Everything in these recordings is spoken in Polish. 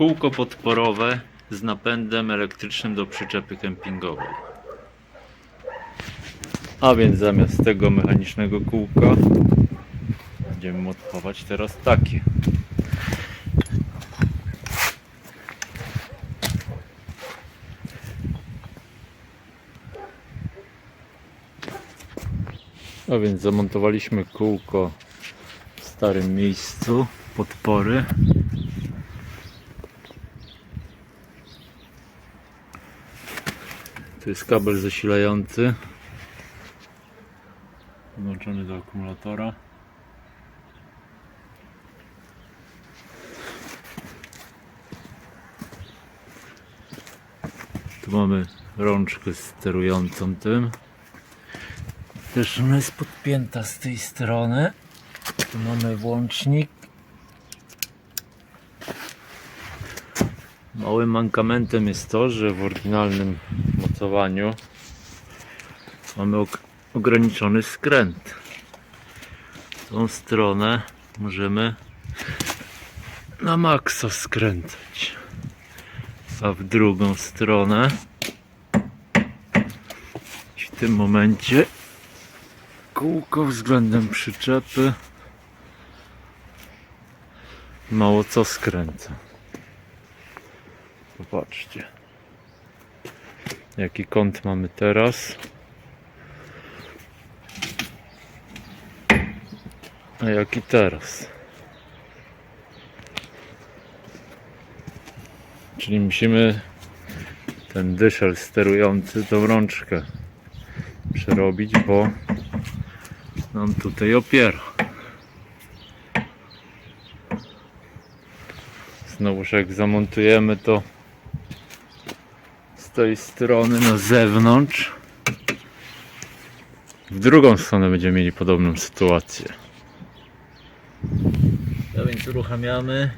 Kółko podporowe z napędem elektrycznym do przyczepy kempingowej. A więc zamiast tego mechanicznego kółka będziemy montować teraz takie. A więc zamontowaliśmy kółko w starym miejscu podpory. Tu jest kabel zasilający podłączony do akumulatora. Tu mamy rączkę sterującą tym. Też ona jest podpięta z tej strony. Tu mamy włącznik. Małym mankamentem jest to, że w oryginalnym mocowaniu mamy ograniczony skręt. W tą stronę możemy na maksa skręcać, a w drugą stronę w tym momencie kółko względem przyczepy mało co skręca. Popatrzcie. Jaki kąt mamy teraz? A jaki teraz? Czyli musimy ten dyszel sterujący tą rączkę przerobić, bo nam tutaj opiera. Znowuż jak zamontujemy to z tej strony na zewnątrz w drugą stronę będziemy mieli podobną sytuację. A więc uruchamiamy.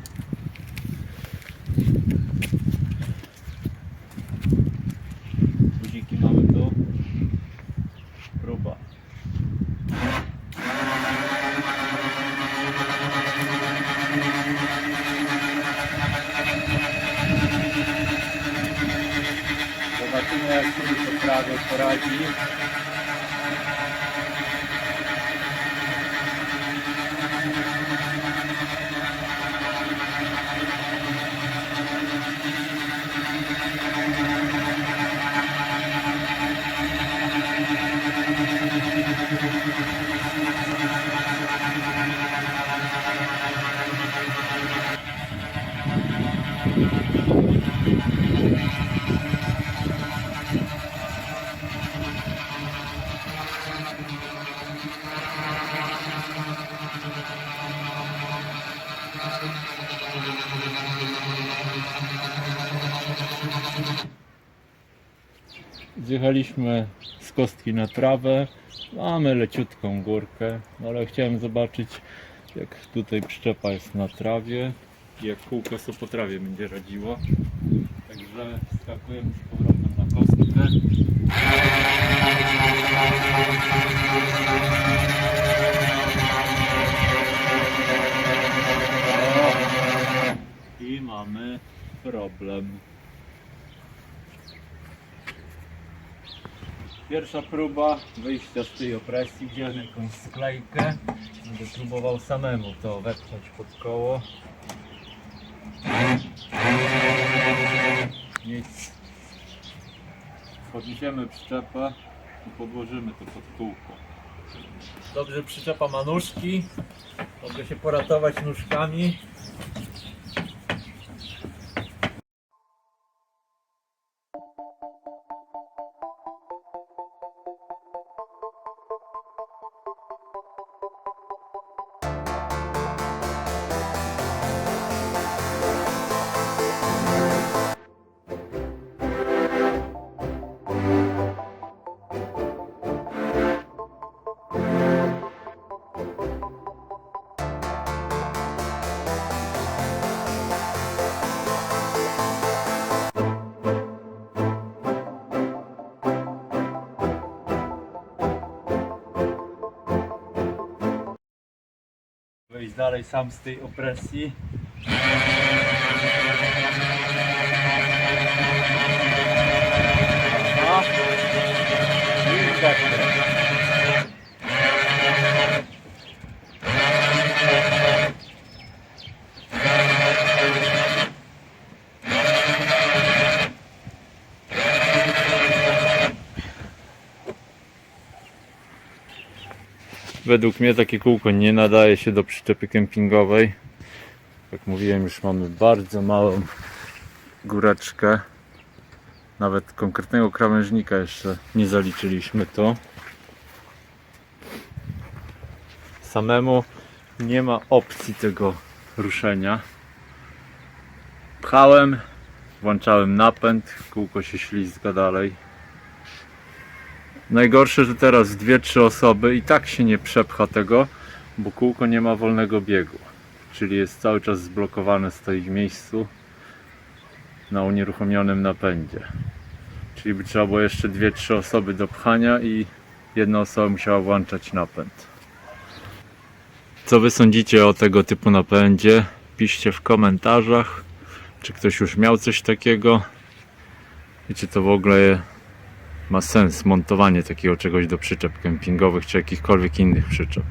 Zobaczymy jak sobie Zjechaliśmy z kostki na trawę. Mamy leciutką górkę, ale chciałem zobaczyć jak tutaj przyczepa jest na trawie i jak kółko sobie po trawie będzie radziło. Także skakujemy z powrotem na kostkę. Pierwsza próba wyjścia z tej opresji, wziąłem jakąś sklejkę. Będę próbował samemu to wepchnąć pod koło. Nic. Podniesiemy przyczepę i podłożymy to pod kółko. Dobrze, przyczepa ma nóżki. Mogę się poratować nóżkami. Wejść dalej sam z tej opresji. Według mnie takie kółko nie nadaje się do przyczepy kempingowej. Jak mówiłem, już mamy bardzo małą góreczkę. Nawet konkretnego krawężnika jeszcze nie zaliczyliśmy to. Samemu nie ma opcji tego ruszenia. Pchałem, włączałem napęd, kółko się ślizga dalej. Najgorsze, że teraz dwie, trzy osoby i tak się nie przepcha tego, bo kółko nie ma wolnego biegu. Czyli jest cały czas zblokowane, stoi w miejscu na unieruchomionym napędzie. Czyli by trzeba było jeszcze dwie, trzy osoby do pchania i jedna osoba musiała włączać napęd. Co wy sądzicie o tego typu napędzie? Piszcie w komentarzach, czy ktoś już miał coś takiego i czy to w ogóle ma sens montowanie takiego czegoś do przyczep kempingowych czy jakichkolwiek innych przyczep.